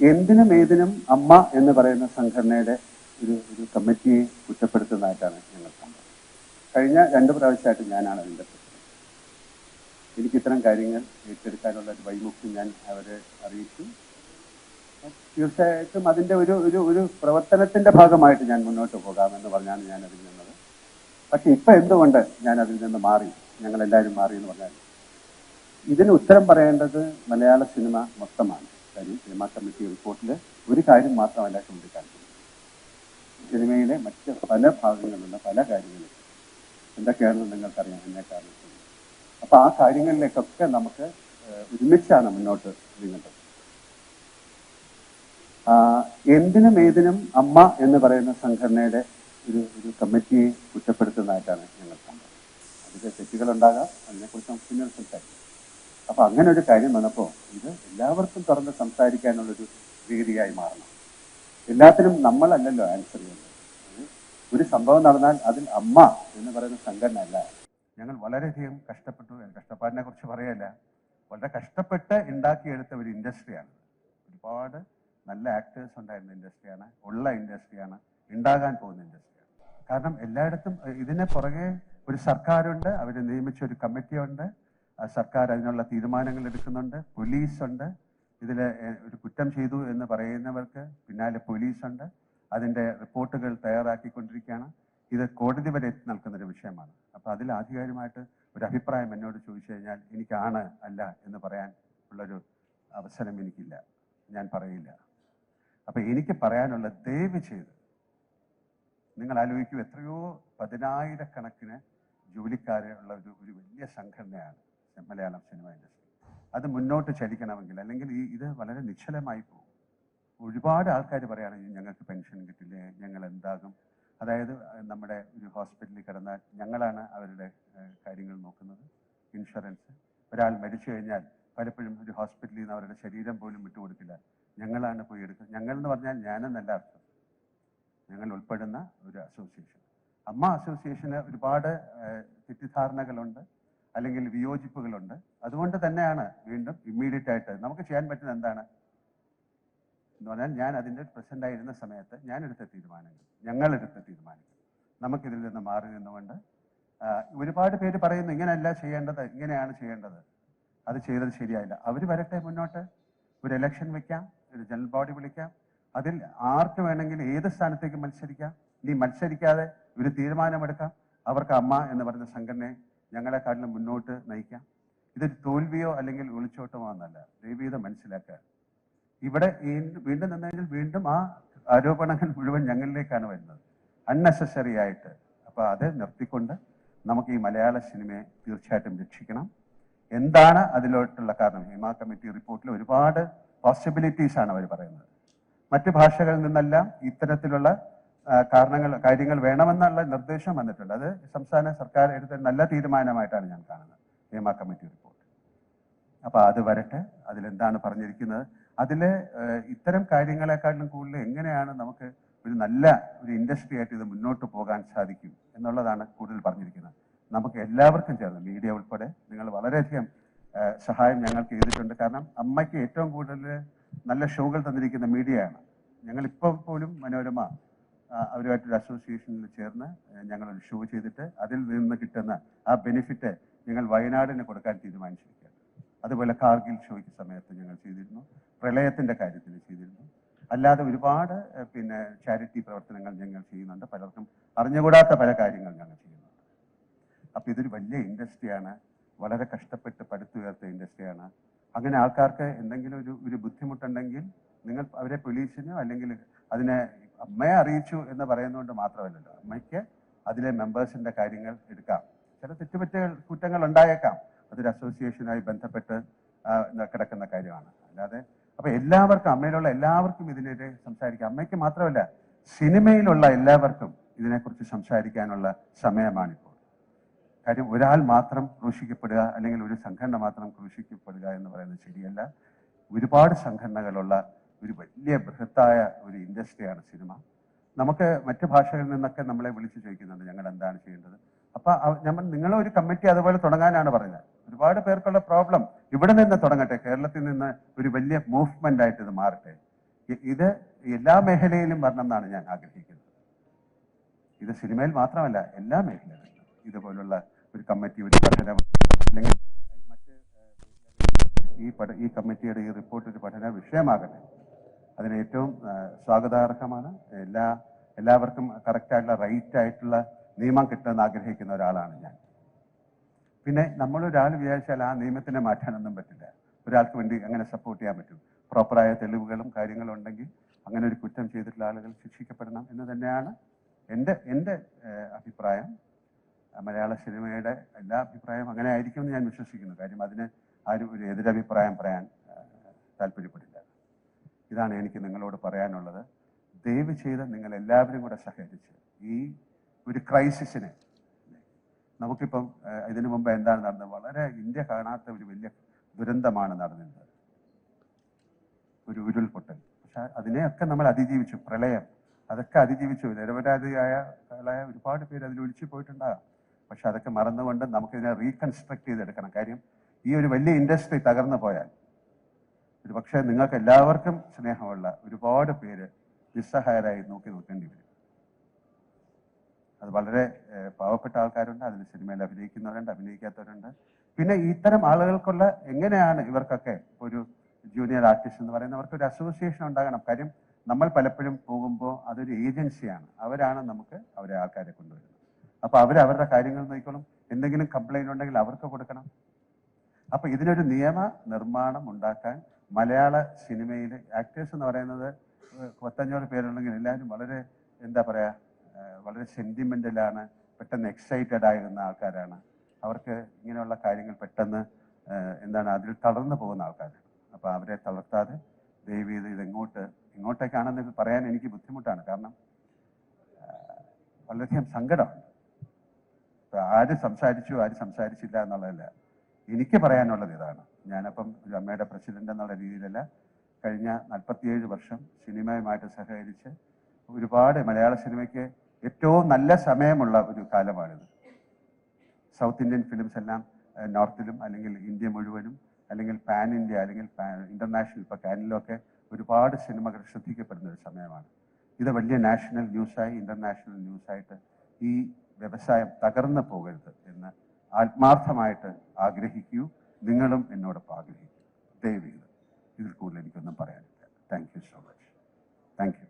എന്തിനും ഏതിനും അമ്മ എന്ന് പറയുന്ന സംഘടനയുടെ ഒരു ഒരു കമ്മിറ്റിയെ കുറ്റപ്പെടുത്തുന്നതായിട്ടാണ് ഞങ്ങൾ കണ്ടത്. കഴിഞ്ഞ രണ്ട് പ്രാവശ്യമായിട്ട് ഞാനാണ് അതിന്റെ എനിക്ക് ഇത്തരം കാര്യങ്ങൾ ഏറ്റെടുക്കാനുള്ള ഒരു വൈമുഖ്യം ഞാൻ അവരെ അറിയിച്ചു. തീർച്ചയായിട്ടും അതിന്റെ ഒരു ഒരു ഒരു പ്രവർത്തനത്തിന്റെ ഭാഗമായിട്ട് ഞാൻ മുന്നോട്ട് പോകാമെന്ന് പറഞ്ഞാണ് ഞാൻ അതിൽ നിന്നത്. പക്ഷെ ഇപ്പം എന്തുകൊണ്ട് ഞാൻ അതിൽ നിന്ന് മാറി? ഞങ്ങൾ എല്ലാവരും മാറി എന്ന് പറഞ്ഞാൽ ഇതിന് ഉത്തരം പറയേണ്ടത് മലയാള സിനിമ മൊത്തമാണ്. കാര്യം സിനിമാ കമ്മിറ്റി റിപ്പോർട്ടിൽ ഒരു കാര്യം മാത്രമല്ല ചൂണ്ടിക്കാണിക്കുന്നത്. സിനിമയിലെ മറ്റ് പല ഭാഗങ്ങളിലുള്ള പല കാര്യങ്ങളും എന്തൊക്കെയാണെന്ന് നിങ്ങൾക്കറിയാം എന്നെ കാരണം അപ്പൊ ആ കാര്യങ്ങളിലേക്കൊക്കെ നമുക്ക് ഒരുമിച്ചാണ് മുന്നോട്ട് നീങ്ങേണ്ടത്. ആ, എന്തിനും ഏതിനും അമ്മ എന്ന് പറയുന്ന സംഘടനയുടെ ഒരു ഒരു കമ്മിറ്റിയെ കുറ്റപ്പെടുത്തുന്നതായിട്ടാണ് ഞങ്ങൾ കണ്ടത്. അതിൽ തെറ്റുകളുണ്ടാകാം അതിനെക്കുറിച്ച് നമുക്ക് പിന്നീട് സംസാരിക്കാം. അപ്പൊ അങ്ങനെ ഒരു കാര്യം വന്നപ്പോൾ ഇത് എല്ലാവർക്കും തുറന്ന് സംസാരിക്കാനുള്ളൊരു രീതിയായി മാറണം. എല്ലാത്തിനും നമ്മളല്ലല്ലോ ആൻസർ ചെയ്യുന്നത്. ഒരു- സംഭവം നടന്നാൽ അതിൽ അമ്മ എന്ന് പറയുന്ന സംഘടന അല്ല ഞങ്ങൾ വളരെയധികം കഷ്ടപ്പെട്ടു. കഷ്ടപ്പാടിനെ കുറിച്ച് പറയല്ല വളരെ കഷ്ടപ്പെട്ട് ഉണ്ടാക്കിയെടുത്ത ഒരു ഇൻഡസ്ട്രിയാണ് ഒരുപാട് നല്ല ആക്ടേഴ്സ് ഉണ്ടായിരുന്ന ഇൻഡസ്ട്രിയാണ് ഉള്ള ഇൻഡസ്ട്രിയാണ് ഉണ്ടാകാൻ പോകുന്ന ഇൻഡസ്ട്രിയാണ് കാരണം എല്ലായിടത്തും ഇതിനെ പുറകെ ഒരു സർക്കാരുണ്ട് അവരെ നിയമിച്ച ഒരു കമ്മിറ്റി ഉണ്ട്. ആ സർക്കാർ അതിനുള്ള തീരുമാനങ്ങൾ എടുക്കുന്നുണ്ട്. പോലീസ് ഉണ്ട് ഇതിൽ ഒരു കുറ്റം ചെയ്തു എന്ന് പറയുന്നവർക്ക് പിന്നാലെ പോലീസ് ഉണ്ട് അതിന്റെ റിപ്പോർട്ടുകൾ തയ്യാറാക്കിക്കൊണ്ടിരിക്കുകയാണ്. ഇത് കോടതി വരെ എത്തി നിൽക്കുന്നൊരു വിഷയമാണ്. അപ്പോൾ അതിൽ ആധികാരികമായിട്ട് ഒരു അഭിപ്രായം എന്നോട് ചോദിച്ചു കഴിഞ്ഞാൽ എനിക്കാണ് അല്ല എന്ന് പറയാൻ ഉള്ളൊരു അവസരം എനിക്കില്ല. ഞാൻ പറയില്ല. അപ്പം എനിക്ക് പറയാനുള്ള ദയവ് ചെയ്ത് നിങ്ങൾ ആലോചിക്കൂ എത്രയോ പതിനായിരക്കണക്കിന് ജോലിക്കാരെ ഉള്ള ഒരു ഒരു വലിയ സംഘടനയാണ്. മലയാളം സിനിമ ഇൻഡസ്ട്രി അത് മുന്നോട്ട് ചലിക്കണമെങ്കിൽ അല്ലെങ്കിൽ ഈ ഇത് വളരെ നിശ്ചലമായി പോകും. ഒരുപാട് ആൾക്കാർ പറയുകയാണെങ്കിൽ ഞങ്ങൾക്ക് പെൻഷൻ കിട്ടില്ലേ? ഞങ്ങൾ എന്താകും? അതായത് നമ്മുടെ ഒരു ഹോസ്പിറ്റലിൽ കിടന്നാൽ ഞങ്ങളാണ് അവരുടെ കാര്യങ്ങൾ നോക്കുന്നത്. ഇൻഷുറൻസ്. ഒരാൾ മരിച്ചു കഴിഞ്ഞാൽ പലപ്പോഴും ഒരു ഹോസ്പിറ്റലിൽ നിന്ന് അവരുടെ ശരീരം പോലും വിട്ടുകൊടുക്കില്ല ഞങ്ങളാണ് പോയി എടുക്കുന്നത്. ഞങ്ങൾ എന്ന് പറഞ്ഞാൽ ഞാനെന്നല്ല അർത്ഥം. ഞങ്ങൾ ഉൾപ്പെടുന്ന ഒരു അസോസിയേഷൻ. അമ്മ അസോസിയേഷന് ഒരുപാട് തെറ്റിദ്ധാരണകളുണ്ട്. അല്ലെങ്കിൽ വിയോജിപ്പുകളുണ്ട്. അതുകൊണ്ട് തന്നെയാണ് വീണ്ടും ഇമ്മീഡിയറ്റ് ആയിട്ട് നമുക്ക് ചെയ്യാൻ പറ്റുന്ന എന്താണ്? എന്ന് പറഞ്ഞാൽ ഞാൻ അതിന്റെ പ്രസിഡന്റ് ആയിരുന്ന സമയത്ത് ഞാൻ എടുത്ത തീരുമാനങ്ങൾ ഞങ്ങൾ എടുത്ത തീരുമാനങ്ങൾ നമുക്കിതിൽ നിന്ന് മാറി നിന്നുകൊണ്ട് ഒരുപാട് പേര് പറയുന്നു ഇങ്ങനെയല്ല ചെയ്യേണ്ടത് ഇങ്ങനെയാണ് ചെയ്യേണ്ടത്. അത് ചെയ്തത് ശരിയായില്ല. അവർ വരട്ടെ മുന്നോട്ട്. ഒരു ഇലക്ഷൻ വെക്കാം ഒരു ജനറൽ ബോഡി വിളിക്കാം. അതിൽ ആർക്ക് വേണമെങ്കിലും ഏത് സ്ഥാനത്തേക്ക് മത്സരിക്കാം? ഇനി മത്സരിക്കാതെ ഒരു തീരുമാനമെടുക്കാം. അവർക്ക് അമ്മ എന്ന് പറയുന്ന സംഘടനയെ ഞങ്ങളെക്കാട്ടിലും മുന്നോട്ട് നയിക്കാം. ഇതൊരു തോൽവിയോ അല്ലെങ്കിൽ ഒളിച്ചോട്ടമോ എന്നല്ല. ദൈവീത മനസ്സിലാക്കുക. ഇവിടെ വീണ്ടും നിന്നെങ്കിൽ വീണ്ടും ആ ആരോപണങ്ങൾ മുഴുവൻ ഞങ്ങളിലേക്കാണ് വരുന്നത്. അൺനെസസറി ആയിട്ട് അപ്പൊ അത് നിർത്തിക്കൊണ്ട് നമുക്ക് ഈ മലയാള സിനിമയെ തീർച്ചയായിട്ടും രക്ഷിക്കണം. എന്താണ് അതിലോട്ടുള്ള കാരണം? ഹിമ കമ്മിറ്റി റിപ്പോർട്ടിൽ ഒരുപാട് പോസിബിലിറ്റീസ് ആണ് അവർ പറയുന്നത്. മറ്റു ഭാഷകളിൽ നിന്നെല്ലാം ഇത്തരത്തിലുള്ള കാരണങ്ങൾ കാര്യങ്ങൾ വേണമെന്നുള്ള നിർദ്ദേശം വന്നിട്ടുണ്ട്. അത് സംസ്ഥാന സർക്കാർ എടുത്ത നല്ല തീരുമാനമായിട്ടാണ് ഞാൻ കാണുന്നത്. നിയമ കമ്മിറ്റി റിപ്പോർട്ട്. അപ്പോൾ അത് വരട്ടെ. അതിലെന്താണ് പറഞ്ഞിരിക്കുന്നത്? അതിൽ ഇത്തരം കാര്യങ്ങളെക്കാട്ടിലും കൂടുതൽ എങ്ങനെയാണ് നമുക്ക് ഒരു നല്ല ഒരു ഇൻഡസ്ട്രി ആയിട്ട് ഇത് മുന്നോട്ട് പോകാൻ സാധിക്കും എന്നുള്ളതാണ് കൂടുതൽ പറഞ്ഞിരിക്കുന്നത്. നമുക്ക് എല്ലാവർക്കും ചേർന്ന് മീഡിയ ഉൾപ്പെടെ നിങ്ങൾ വളരെയധികം സഹായം ഞങ്ങൾക്ക് ചെയ്തിട്ടുണ്ട്. കാരണം അമ്മയ്ക്ക് ഏറ്റവും കൂടുതൽ നല്ല ഷോകൾ തന്നിരിക്കുന്ന മീഡിയയാണ് ഞങ്ങൾ ഇപ്പോൾ പോലും മനോരമ അവരുമായിട്ടൊരു അസോസിയേഷനിൽ ചേർന്ന് ഞങ്ങളൊരു ഷോ ചെയ്തിട്ട് അതിൽ നിന്ന് കിട്ടുന്ന ആ ബെനിഫിറ്റ് ഞങ്ങൾ വയനാടിന് കൊടുക്കാൻ തീരുമാനിച്ചിരിക്കുകയാണ്. അതുപോലെ കാർഗിൽ ഷോയ്ക്ക് സമയത്ത് ഞങ്ങൾ ചെയ്തിരുന്നു. പ്രളയത്തിന്റെ കാര്യത്തിൽ ചെയ്തിരുന്നു. അല്ലാതെ ഒരുപാട് പിന്നെ ചാരിറ്റി പ്രവർത്തനങ്ങൾ ഞങ്ങൾ ചെയ്യുന്നുണ്ട്. പലർക്കും അറിഞ്ഞുകൂടാത്ത പല കാര്യങ്ങൾ ഞങ്ങൾ ചെയ്യുന്നുണ്ട്. അപ്പൊ ഇതൊരു വലിയ ഇൻഡസ്ട്രിയാണ് വളരെ കഷ്ടപ്പെട്ട് പടുത്തുയർത്ത ഇൻഡസ്ട്രിയാണ് അങ്ങനെ ആൾക്കാർക്ക് എന്തെങ്കിലും ഒരു ഒരു ബുദ്ധിമുട്ടുണ്ടെങ്കിൽ നിങ്ങൾ അവരെ പോലീസിനോ അല്ലെങ്കിൽ അതിനെ അമ്മയെ അറിയിച്ചു എന്ന് പറയുന്നതുകൊണ്ട് മാത്രമല്ലല്ലോ. അമ്മയ്ക്ക് അതിലെ മെമ്പേഴ്സിന്റെ കാര്യങ്ങൾ എടുക്കാം. ചില തെറ്റുപറ്റുകൾ കുറ്റങ്ങൾ ഉണ്ടായേക്കാം. അതൊരു അസോസിയേഷനുമായി ബന്ധപ്പെട്ട് കിടക്കുന്ന കാര്യമാണ്. അല്ലാതെ അപ്പൊ എല്ലാവർക്കും അമ്മയിലുള്ള എല്ലാവർക്കും ഇതിനെതിരെ സംസാരിക്കാം. അമ്മയ്ക്ക് മാത്രമല്ല സിനിമയിലുള്ള എല്ലാവർക്കും ഇതിനെക്കുറിച്ച് സംസാരിക്കാനുള്ള സമയമാണിപ്പോൾ. കാര്യം ഒരാൾ മാത്രം ക്രൂശിക്കപ്പെടുക അല്ലെങ്കിൽ ഒരു സംഘടന മാത്രം ക്രൂശിക്കപ്പെടുക എന്ന് പറയുന്നത് ശരിയല്ല. ഒരുപാട് സംഘടനകളുള്ള ഒരു വലിയ ബൃഹത്തായ ഒരു ഇൻഡസ്ട്രിയാണ് സിനിമ. നമുക്ക് മറ്റു ഭാഷകളിൽ നിന്നൊക്കെ നമ്മളെ വിളിച്ചു ചോദിക്കുന്നുണ്ട് ഞങ്ങൾ എന്താണ് ചെയ്യേണ്ടത്? അപ്പൊ നമ്മൾ നിങ്ങളെ ഒരു കമ്മിറ്റി അതുപോലെ തുടങ്ങാനാണ് പറഞ്ഞത് ഒരുപാട് പേർക്കുള്ള പ്രോബ്ലം ഇവിടെ നിന്ന് തുടങ്ങട്ടെ കേരളത്തിൽ നിന്ന് ഒരു വലിയ മൂവ്മെന്റ് ആയിട്ട് ഇത് മാറട്ടെ. ഇത് എല്ലാ മേഖലയിലും വരണം എന്നാണ് ഞാൻ ആഗ്രഹിക്കുന്നത്. ഇത് സിനിമയിൽ മാത്രമല്ല എല്ലാ മേഖലകളിലും. ഇതുപോലുള്ള ഒരു കമ്മിറ്റി ഒരു പഠന അല്ലെങ്കിൽ മറ്റ് ഈ പഠ ഈ കമ്മിറ്റിയുടെ ഈ റിപ്പോർട്ട് ഒരു പഠന വിഷയമാകട്ടെ. അതിന് ഏറ്റവും സ്വാഗതാർഹമാണ്. എല്ലാ എല്ലാവർക്കും കറക്റ്റായിട്ടുള്ള റൈറ്റ് ആയിട്ടുള്ള നിയമം കിട്ടുമെന്ന് ആഗ്രഹിക്കുന്ന ഒരാളാണ് ഞാൻ. പിന്നെ നമ്മൾ ഒരാൾ വിചാരിച്ചാൽ ആ നിയമത്തിനെ മാറ്റാനൊന്നും പറ്റില്ല. ഒരാൾക്ക് വേണ്ടി അങ്ങനെ സപ്പോർട്ട് ചെയ്യാൻ പറ്റും. പ്രോപ്പറായ തെളിവുകളും കാര്യങ്ങളും ഉണ്ടെങ്കിൽ അങ്ങനെ ഒരു കുറ്റം ചെയ്തിട്ടുള്ള ആളുകൾ ശിക്ഷിക്കപ്പെടണം എന്ന് തന്നെയാണ് എന്റെ എന്റെ അഭിപ്രായം. മലയാള സിനിമയുടെ എല്ലാ അഭിപ്രായവും അങ്ങനെ ആയിരിക്കുമെന്ന് ഞാൻ വിശ്വസിക്കുന്നു. കാര്യം അതിന് ആരും ഒരു എതിരഭിപ്രായം പറയാൻ താല്പര്യപ്പെടില്ല. ഇതാണ് എനിക്ക് നിങ്ങളോട് പറയാനുള്ളത്. ദയവ് ചെയ്ത് നിങ്ങൾ എല്ലാവരും കൂടെ സഹകരിച്ച് ഈ ഒരു ക്രൈസിസിനെ നമുക്കിപ്പം ഇതിനു മുമ്പ് എന്താണ് നടന്നത്? വളരെ ഇന്ത്യ കാണാത്ത ഒരു വലിയ ദുരന്തമാണ് നടന്നത്. ഒരു ഉരുൾപൊട്ടൽ. പക്ഷെ അതിനെയൊക്കെ നമ്മൾ അതിജീവിച്ചു. പ്രളയം. അതൊക്കെ അതിജീവിച്ചു. നിരപരാധിയായ ഒരുപാട് പേര് അതിൽ ഒഴിച്ചു പോയിട്ടുണ്ടാകാം. പക്ഷെ അതൊക്കെ മറന്നുകൊണ്ട് നമുക്കിതിനെ റീകൺസ്ട്രക്ട് ചെയ്തെടുക്കണം. കാര്യം ഈ ഒരു വലിയ ഇൻഡസ്ട്രി തകർന്നു പോയാൽ ഒരു പക്ഷേ നിങ്ങൾക്ക് എല്ലാവർക്കും സ്നേഹമുള്ള ഒരുപാട് പേര് നിസ്സഹായരായി നോക്കി നിൽക്കേണ്ടി വരും. അത് വളരെ പാവപ്പെട്ട ആൾക്കാരുണ്ട്. അതിൽ സിനിമയിൽ അഭിനയിക്കുന്നവരുണ്ട് അഭിനയിക്കാത്തവരുണ്ട്. പിന്നെ ഇത്തരം ആളുകൾക്കുള്ള എങ്ങനെയാണ് ഇവർക്കൊക്കെ ഒരു ജൂനിയർ ആർട്ടിസ്റ്റ് എന്ന് പറയുന്നവർക്ക് ഒരു അസോസിയേഷൻ ഉണ്ടാകണം. കാര്യം നമ്മൾ പലപ്പോഴും പോകുമ്പോൾ അതൊരു ഏജൻസിയാണ്. അവരാണ് നമുക്ക് അവരെ ആൾക്കാരെ കൊണ്ടുവരുന്നത്. അപ്പോൾ അവർ അവരുടെ കാര്യങ്ങൾ നോക്കിക്കോളും. എന്തെങ്കിലും കംപ്ലൈന്റ് ഉണ്ടെങ്കിൽ അവർക്ക് കൊടുക്കണം. അപ്പോൾ ഇതിനൊരു നിയമ നിർമ്മാണം ഉണ്ടാക്കാൻ മലയാള സിനിമയിൽ ആക്ടേഴ്സ് എന്ന് പറയുന്നത് പത്തഞ്ഞൂറ് പേരുണ്ടെങ്കിൽ എല്ലാവരും വളരെ എന്താ പറയുക വളരെ സെന്റിമെന്റലാണ് പെട്ടെന്ന് എക്സൈറ്റഡ് ആയിരുന്ന ആൾക്കാരാണ്. അവർക്ക് ഇങ്ങനെയുള്ള കാര്യങ്ങൾ പെട്ടെന്ന് എന്താണ് അതിൽ തളർന്നു പോകുന്ന ആൾക്കാരാണ്. അപ്പോൾ അവരെ തളർത്താതെ ദയവ് ചെയ്ത് ഇതെങ്ങോട്ട് ഇങ്ങോട്ടേക്കാണെന്ന് പറയാൻ എനിക്ക് ബുദ്ധിമുട്ടാണ്. കാരണം വളരെയധികം സങ്കടമാണ് ആര് സംസാരിച്ചു ആര് സംസാരിച്ചില്ല എന്നുള്ളതല്ല. എനിക്ക് പറയാനുള്ളത് ഇതാണ്. ഞാനപ്പം ഒരു അമ്മയുടെ പ്രസിഡന്റ് എന്നുള്ള രീതിയിലല്ല കഴിഞ്ഞ നാൽപ്പത്തിയേഴ് വർഷം സിനിമയുമായിട്ട് സഹകരിച്ച് ഒരുപാട് മലയാള സിനിമയ്ക്ക് ഏറ്റവും നല്ല സമയമുള്ള ഒരു കാലമാണിത്. സൗത്ത് ഇന്ത്യൻ ഫിലിംസ് എല്ലാം നോർത്തിലും അല്ലെങ്കിൽ ഇന്ത്യ മുഴുവനും അല്ലെങ്കിൽ പാൻ ഇന്ത്യ അല്ലെങ്കിൽ ഇന്റർനാഷണൽ ഇപ്പൊ കാനിലൊക്കെ ഒരുപാട് സിനിമകൾ ശ്രദ്ധിക്കപ്പെടുന്ന ഒരു സമയമാണ്. ഇത് വലിയ നാഷണൽ ന്യൂസായി ഇന്റർനാഷണൽ ന്യൂസായിട്ട് ഈ വ്യവസായം തകർന്നു പോകരുത് എന്ന് ആത്മാർത്ഥമായിട്ട് ആഗ്രഹിക്കൂ. നിങ്ങളും എന്നോടൊപ്പം ആഗ്രഹിക്കും ദയവ് ഇതിൽ കൂടുതൽ എനിക്കൊന്നും പറയാനില്ല. Thank you so much thank you